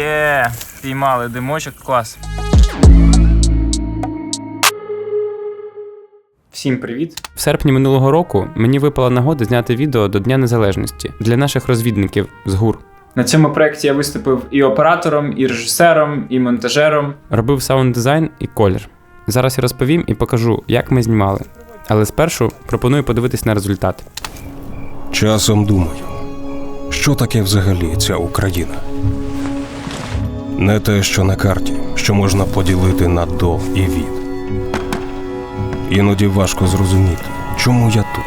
Є, піймали димочок, клас. Всім привіт! В серпні минулого року мені випала нагода зняти відео до Дня Незалежності для наших розвідників з ГУР. На цьому проєкті я виступив і оператором, і режисером, і монтажером. Робив саунд дизайн і колір. Зараз я розповім і покажу, як ми знімали. Але спершу пропоную подивитись на результат. Часом думаю, що таке взагалі ця Україна? Не те, що на карті, що можна поділити на до і від. Іноді важко зрозуміти, чому я тут.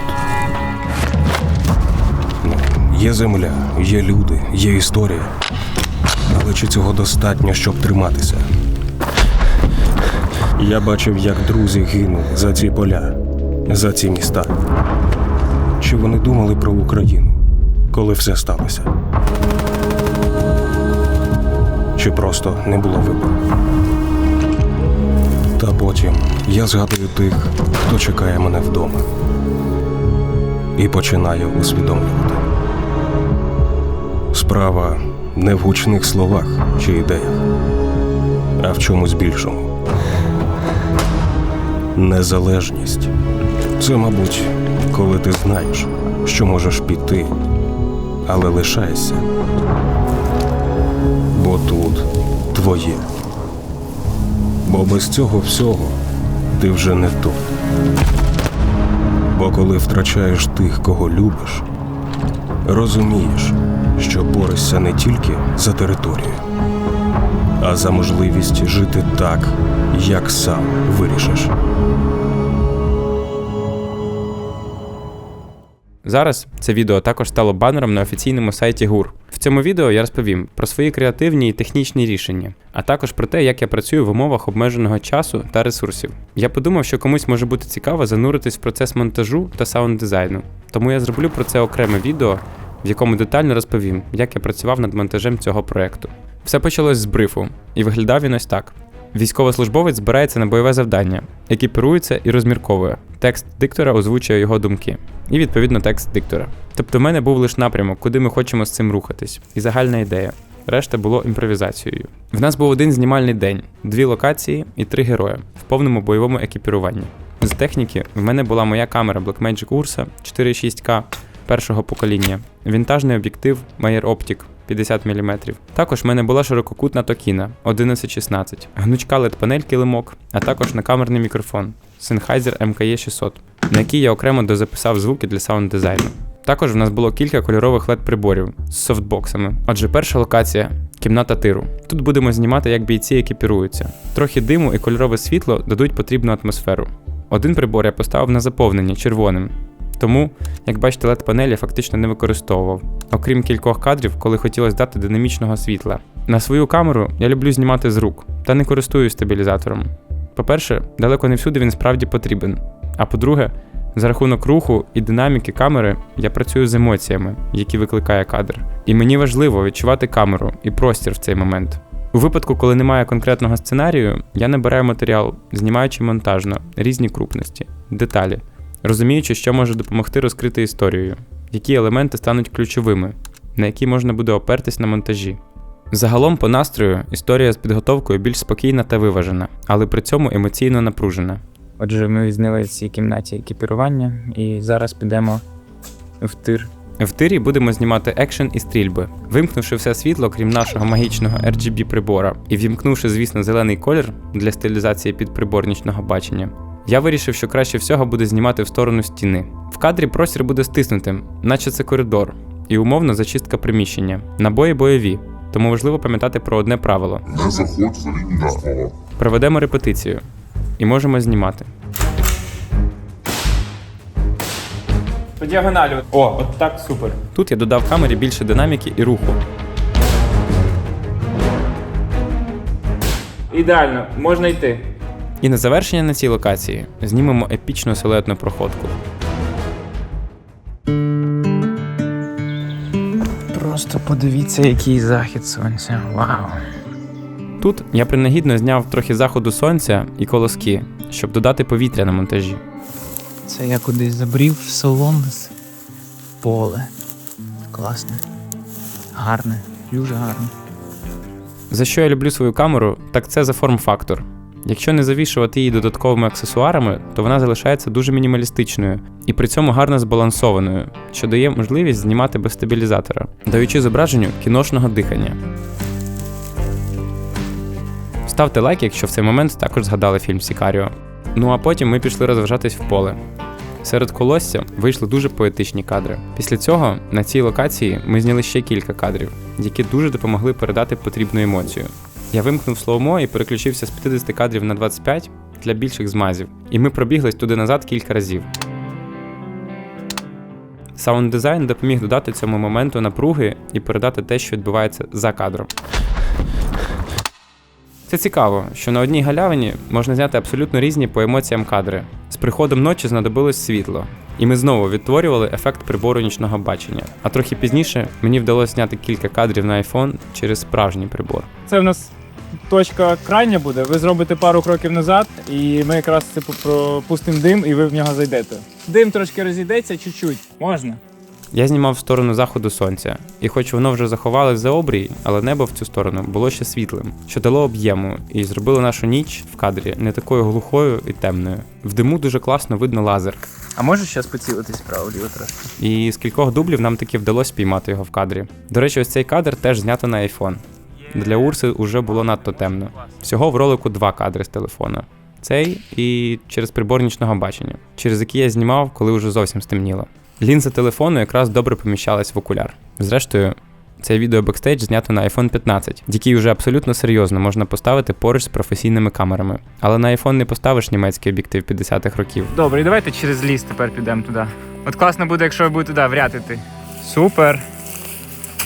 Ну, є земля, є люди, є історія. Але чи цього достатньо, щоб триматися? Я бачив, як друзі гинули за ці поля, за ці міста. Чи вони думали про Україну, коли все сталося? Чи просто не було вибору? Та потім я згадую тих, хто чекає мене вдома, і починаю усвідомлювати. Справа не в гучних словах чи ідеях, а в чомусь більшому. Незалежність це, мабуть, коли ти знаєш, що можеш піти, але лишаєшся. Бо тут твоє. Бо без цього всього ти вже не тут. Бо коли втрачаєш тих, кого любиш, розумієш, що борешся не тільки за територію, а за можливість жити так, як сам вирішиш. Зараз це відео також стало банером на офіційному сайті ГУР. В цьому відео я розповім про свої креативні і технічні рішення, а також про те, як я працюю в умовах обмеженого часу та ресурсів. Я подумав, що комусь може бути цікаво зануритись в процес монтажу та саунд дизайну, тому я зроблю про це окреме відео, в якому детально розповім, як я працював над монтажем цього проекту. Все почалось з брифу, і виглядав він ось так. Військовослужбовець збирається на бойове завдання, екіпірується і розмірковує. Текст диктора озвучує його думки, і відповідно текст диктора. Тобто в мене був лише напрямок, куди ми хочемо з цим рухатись, і загальна ідея. Решта було імпровізацією. В нас був один знімальний день, дві локації і три герої в повному бойовому екіпіруванні. З техніки в мене була моя камера Blackmagic Ursa 4.6K першого покоління, вінтажний об'єктив Meyer Optic 50 мм. Також в мене була ширококутна Токіна 1116, гнучка led панель килимок, а також накамерний мікрофон Sennheiser MKE 600, на який я окремо дозаписав звуки для саунд дизайну. Також в нас було кілька кольорових led приборів з софтбоксами. Отже, перша локація кімната тиру. Тут будемо знімати, як бійці екіпіруються. Трохи диму і кольорове світло дадуть потрібну атмосферу. Один прибор я поставив на заповнення червоним. Тому, як бачите, led я фактично не використовував, окрім кількох кадрів, коли хотілося дати динамічного світла. На свою камеру я люблю знімати з рук та не користуюсь стабілізатором. По-перше, далеко не всюди він справді потрібен. А по-друге, за рахунок руху і динаміки камери я працюю з емоціями, які викликає кадр. І мені важливо відчувати камеру і простір в цей момент. У випадку, коли немає конкретного сценарію, я набираю матеріал, знімаючи монтажно, різні крупності, деталі, розуміючи, що може допомогти розкрити історію, які елементи стануть ключовими, на які можна буде опертись на монтажі. Загалом, по настрою, історія з підготовкою більш спокійна та виважена, але при цьому емоційно напружена. Отже, ми зняли в цій кімнаті екіпірування і зараз підемо в тир. В тирі будемо знімати екшен і стрільби, вимкнувши все світло, крім нашого магічного RGB прибора, і вімкнувши, звісно, зелений колір для стилізації під прибор нічного бачення. Я вирішив, що краще всього буде знімати в сторону стіни. В кадрі простір буде стиснутим, наче це коридор, і умовно зачистка приміщення. Набої бойові, тому важливо пам'ятати про одне правило: Не заходь за лінію ствола. проведемо репетицію і можемо знімати. По діагоналі. О, от так супер. Тут я додав камері більше динаміки і руху. Ідеально, можна йти. І на завершення на цій локації знімемо епічну силуетну проходку. Просто подивіться, який захід сонця. Вау. Тут я принагідно зняв трохи заходу сонця і колоски, щоб додати повітря на монтажі. Це я кудись забрів в салон поле. Класне. Гарне, дуже гарне. За що я люблю свою камеру, так це за форм-фактор. Якщо не завішувати її додатковими аксесуарами, то вона залишається дуже мінімалістичною і при цьому гарно збалансованою, що дає можливість знімати без стабілізатора, даючи зображенню кіношного дихання. Ставте лайк, якщо в цей момент також згадали фільм Сікаріо. Ну а потім ми пішли розважатись в поле. Серед колосся вийшли дуже поетичні кадри. Після цього на цій локації ми зняли ще кілька кадрів, які дуже допомогли передати потрібну емоцію. Я вимкнув слоумо і переключився з 50 кадрів на 25 для більших змазів, і ми пробіглись туди назад кілька разів. Саунд дизайн допоміг додати цьому моменту напруги і передати те, що відбувається за кадром. Це цікаво, що на одній галявині можна зняти абсолютно різні по емоціям кадри. З приходом ночі знадобилось світло, і ми знову відтворювали ефект прибору нічного бачення. А трохи пізніше мені вдалося зняти кілька кадрів на iPhone через справжній прибор. Це в нас точка крайня буде. Ви зробите пару кроків назад, і ми якраз типу пропустимо дим, і ви в нього зайдете. Дим трошки розійдеться, чуть-чуть. Можна? Я знімав в сторону заходу сонця, і хоч воно вже заховалось за обрій, але небо в цю сторону було ще світлим, що дало об'єму і зробило нашу ніч в кадрі не такою глухою і темною. В диму дуже класно видно лазер, А можеш зараз поцілитись вправо-ліво трошки? і з кількох дублів нам таки вдалося піймати його в кадрі. До речі, ось цей кадр теж знято на iPhone. Для Урси вже було надто темно. Всього в ролику два кадри з телефона. Цей і через прибор нічного бачення, через який я знімав, коли вже зовсім стемніло. Лінза телефону якраз добре поміщалась в окуляр. Зрештою, це відео бекстейдж знято на iPhone 15, який вже абсолютно серйозно можна поставити поруч з професійними камерами. Але на iPhone не поставиш німецький об'єктив 50-х років. Добре, давайте через ліс тепер підемо туди. От класно буде, якщо ви будете туди вряд іти. Супер.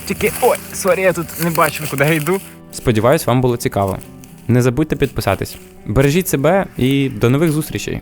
Тільки ой, сорі, я тут не бачу, куди я йду. Сподіваюсь, вам було цікаво. Не забудьте підписатись. Бережіть себе і до нових зустрічей!